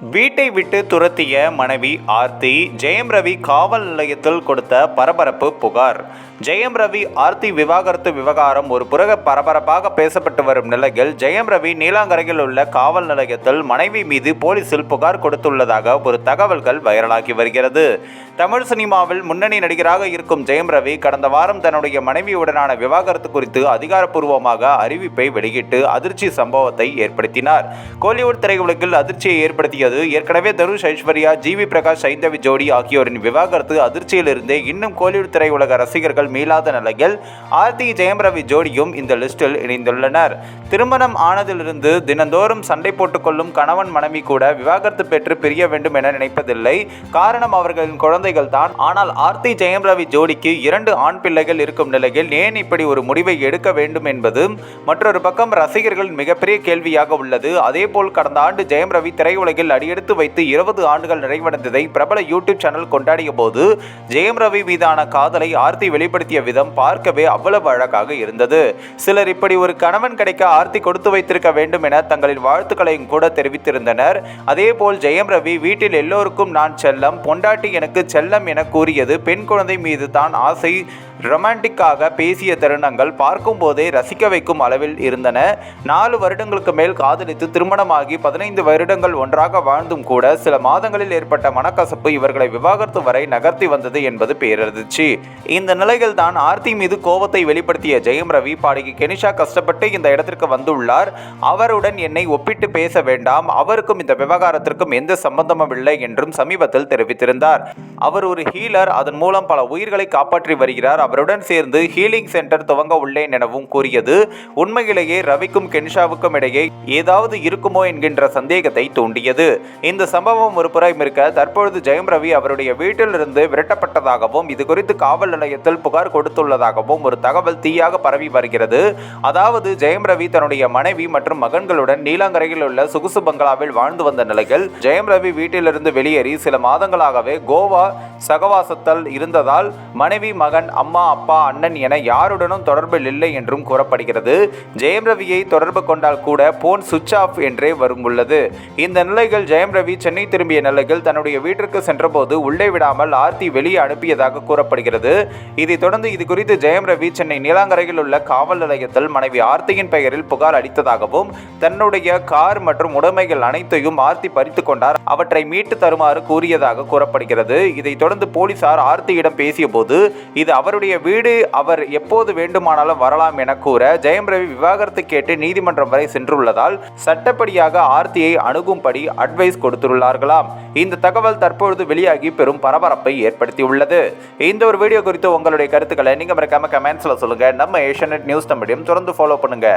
வீட்டை விட்டு துரத்திய மனைவி ஆர்த்தி ஜெயம் ரவி காவல் நிலையத்தில் கொடுத்த பரபரப்பு புகார். ஜெயம் ரவி ஆர்த்தி விவாகரத்து விவகாரம் ஒரு புறக பரபரப்பாக பேசப்பட்டு வரும் நிலையில் ஜெயம் ரவி நீலாங்கரையில் உள்ள காவல் நிலையத்தில் மனைவி மீது போலீசில் புகார் கொடுத்துள்ளதாக ஒரு தகவல்கள் வைரலாகி வருகிறது. தமிழ் சினிமாவில் முன்னணி நடிகராக இருக்கும் ஜெயம் ரவி கடந்த வாரம் தன்னுடைய மனைவியுடனான விவாகரத்து குறித்து அதிகாரப்பூர்வமாக அறிவிப்பை வெளியிட்டு அதிர்ச்சி சம்பவத்தை ஏற்படுத்தினார். கோலிவுட் திரையுலகில் அதிர்ச்சியை ஏற்படுத்தியது ஏற்கனவே தனுஷ் ஐஸ்வர்யா ஜிவி பிரகாஷ் சைந்தவி ஜோடி ஆகியோரின் விவாகரத்து அதிர்ச்சியிலிருந்தே இன்னும் கோலிவுட் திரையுலக ரசிகர்கள் மீளாத நிலையில் ஆர்த்தி ஜெயம் ரவி ஜோடியும் இந்த லிஸ்டில் இணைந்துள்ளனர். திருமணம் ஆனதிலிருந்து தினந்தோறும் சண்டை போட்டுக்கொள்ளும் கணவன் மனைவி கூட விவாகரத்து பெற்று பிரிய வேண்டும் என நினைப்பதில்லை. காரணம் அவர்களின் குழந்தைகள் தான். ஆனால் ஆர்த்தி ஜெயம் ரவி ஜோடிக்கு இரண்டு ஆண் பிள்ளைகள் இருக்கும் நிலையில் ஏன் இப்படி ஒரு முடிவை எடுக்க வேண்டும் என்பது மற்றொரு பக்கம் ரசிகர்கள் மிகப்பெரிய கேள்வியாக உள்ளது. அதேபோல் கடந்த ஆண்டு ஜெயம் ரவி திரையுலகில் அடியெடுத்து வைத்து இருபது ஆண்டுகள் நிறைவடைந்ததை பிரபல யூடியூப் சேனல் கொண்டாடிய போது ஜெயம் ரவி மீதான காதலை ஆர்த்தி வெளிப்படுத்திய விதம் பார்க்கவே அவ்வளவு அழகாக இருந்தது. சிலர் இப்படி ஒரு கணவன் கிடைக்க ஆர்த்தி கொடுத்து வைத்திருக்க வேண்டும் என தங்களின் வாழ்த்துக்களையும் கூட தெரிவித்திருந்தனர். அதேபோல் ஜெயம் ரவி வீட்டில் எல்லோருக்கும் நான் செல்லம் பொண்டாட்டி எனக்கு செல்லம் என கூறியது பெண் குழந்தை மீது தான் ஆசை ரொமான்டிக்காக பேசிய தருணங்கள் பார்க்கும் போதே ரசிக்க வைக்கும் அளவில் இருந்தன. நாலு வருடங்களுக்கு மேல் காதலித்து திருமணமாகி பதினைந்து வருடங்கள் ஒன்றாக வாழ்ந்தும் கூட சில மாதங்களில் ஏற்பட்ட மனக்கசப்பு இவர்களை விவாகரத்து வரை நகர்த்தி வந்தது என்பது பேரதிர்ச்சி. இந்த நிலையில் தான் ஆர்த்தி மீது கோபத்தை வெளிப்படுத்திய ஜெயம் ரவி பாடகி கெனிஷா கஷ்டப்பட்டு இந்த இடத்திற்கு வந்துள்ளார். அவருடன் என்னை ஒப்பிட்டு பேச வேண்டாம். அவருக்கும் இந்த விவகாரத்திற்கும் எந்த சம்பந்தமும் இல்லை என்றும் சமீபத்தில் தெரிவித்திருந்தார். அவர் ஒரு ஹீலர் அதன் மூலம் பல உயிர்களை காப்பாற்றி வருகிறார். அவருடன் சேர்ந்து ஹீலிங் சென்டர் துவங்க உள்ளேன் எனவும் கூறியது. உண்மையிலேயே ரவிக்கும் கென்ஷாவுக்கும் இடையே ஏதாவது இருக்குமோ என்கின்ற சந்தேகத்தை தூண்டியது. இந்த சம்பவம் ஒரு புறம் இருக்க தற்பொழுது ஜெயம் ரவி அவருடைய வீட்டிலிருந்து விரட்டப்பட்டதாகவும் இது குறித்து காவல் நிலையத்தில் புகார் கொடுத்துள்ளதாகவும் ஒரு தகவல் தீயாக பரவி வருகிறது. அதாவது ஜெயம் ரவி தன்னுடைய மனைவி மற்றும் மகன்களுடன் நீலாங்கரையில் உள்ள சுகுசு பங்களாவில் வாழ்ந்து வந்த நிலையில் ஜெயம் ரவி வீட்டிலிருந்து வெளியேறி சில மாதங்களாகவே கோவா சகவாசத்தில் இருந்ததால் மனைவி மகன் அம்மா அப்பா அண்ணன் என யாருடனும் தொடர்பில் இல்லை என்றும் கூறப்படுகிறது. ஜெயம் ரவியை தொடர்பு கொண்டால் கூட போன் சுவிட்ச் ஆஃப் என்றே வரும் உள்ளது. இந்த நிலையில் ஜெயம் ரவி சென்னை திரும்பிய நிலையில் தன்னுடைய வீட்டிற்கு சென்றபோது உள்ளே விடாமல் ஆர்த்தி வெளியே அனுப்பியதாக கூறப்படுகிறது. இதைத் தொடர்ந்து இது குறித்து ஜெயம் ரவி சென்னை நீலாங்கரையில் உள்ள காவல் நிலையத்தில் மனைவி ஆர்த்தியின் பெயரில் புகார் அளித்ததாகவும் தன்னுடைய கார் மற்றும் உடைமைகள் அனைத்தையும் ஆர்த்தி பறித்து கொண்டார். அவற்றை மீட்டு தருமாறு கூறியதாக கூறப்படுகிறது. இதைத் தொடர்ந்து போலீசார் ஆர்த்தியிடம் பேசிய போது இது அவருடைய வீடு அவர் எப்போது வேண்டுமானாலும் வரலாம் என கூற ஜெயம் ரவி விவாகரத்து கேட்டு நீதிமன்றம் வரை சென்றுள்ளதால் சட்டப்படியாக ஆர்த்தியை அணுகும்படி அட்வைஸ் கொடுத்துள்ளார்களாம். இந்த தகவல் தற்பொழுது வெளியாகி பெரும் பரபரப்பை ஏற்படுத்தியுள்ளது. இந்த ஒரு வீடியோ குறித்து உங்களுடைய கருத்துக்களை நீங்க மறக்காம கமெண்ட்ஸ்ல சொல்லுங்க. நம்ம ஏஷியநெட் நியூஸ் தமிழையும் தொடர்ந்து ஃபாலோ பண்ணுங்க.